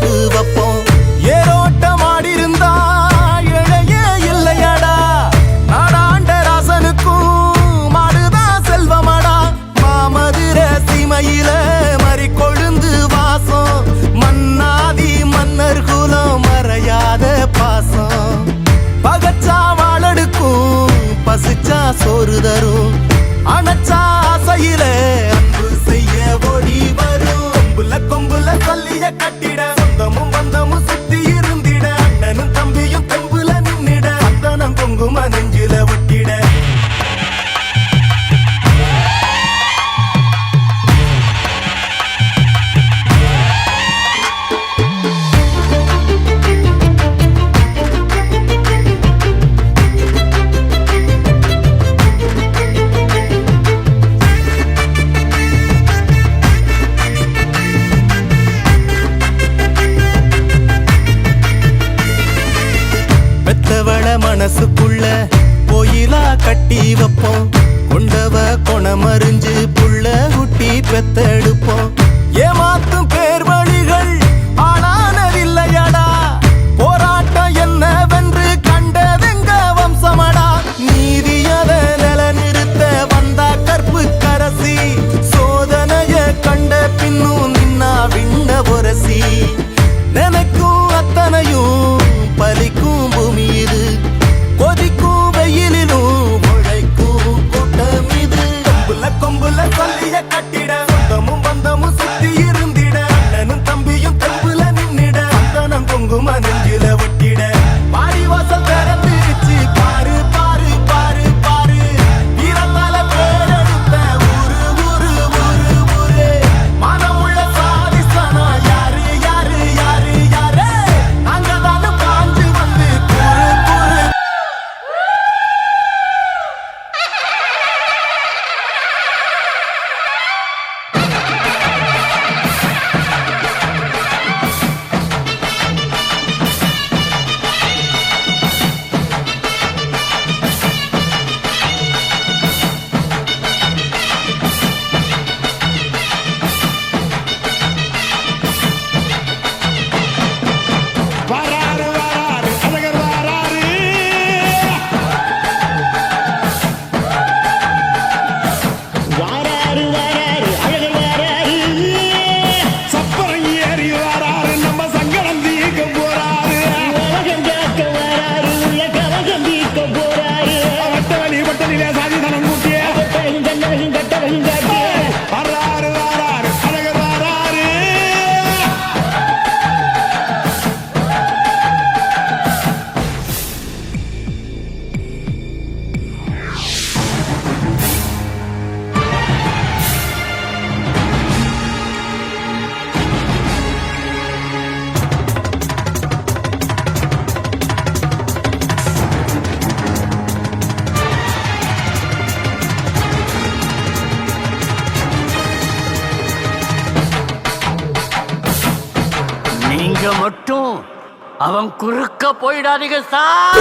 போட்டு வைப்போம். ஏரோட்டம் ஆடிருந்தா இழையே இல்லையாடா. நாடாண்ட ராசனுக்கும் மாடுதான் செல்வமாடா. மாமதுர சீமையில மறி கொழுந்து வாசம். மன்னாதி மன்னர் குலம் மறையாத பாசம். பகச்சா வாழடுக்கும் பசிச்சா சோறு தரும். அணைச்சா ஆசையில அன்பு செய்ய ஒடி வரும். கொம்புல கொம்புல சொல்லிய கட்டி உள்ள கோயிலா கட்டி வைப்போம். கொண்டவ குணமறிஞ்சு புள்ள குட்டி பெத்தெடுப்போம். ஏமாத்தும் பேர் வழிகள் கொஞ்சம் மட்டும் அவன் குறுக்க போயிடாதீங்க சார்.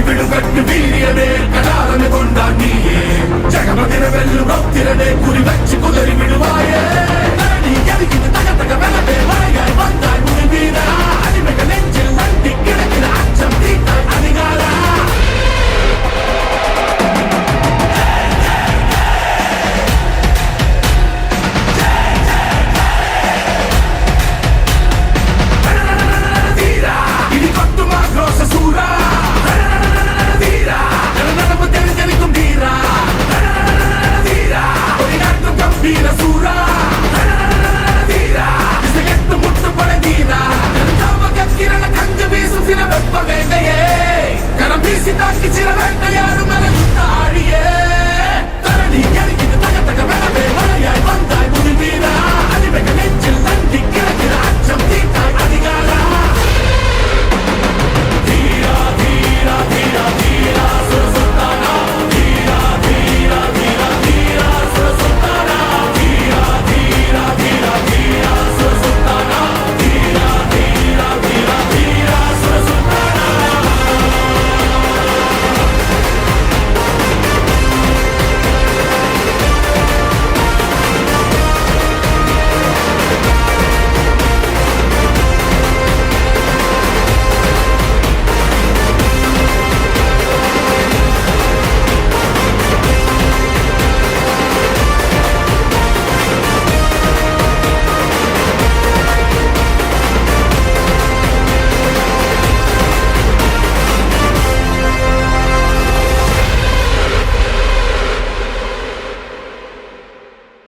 ಬಿಡುಗಟ್ಟು ಬೀಳಿಯದೆ ಕಡಾರನೆ ಕೊಂಡಾಗಿಯೇ ಜಗಮದಿನ ಬೆಲ್ಲು ರೊತ್ತಿರದೆ ಕುರಿ ಬಚ್ಚಿ ಕುದರಿ ಬಿಡುವಾಯೇ Sita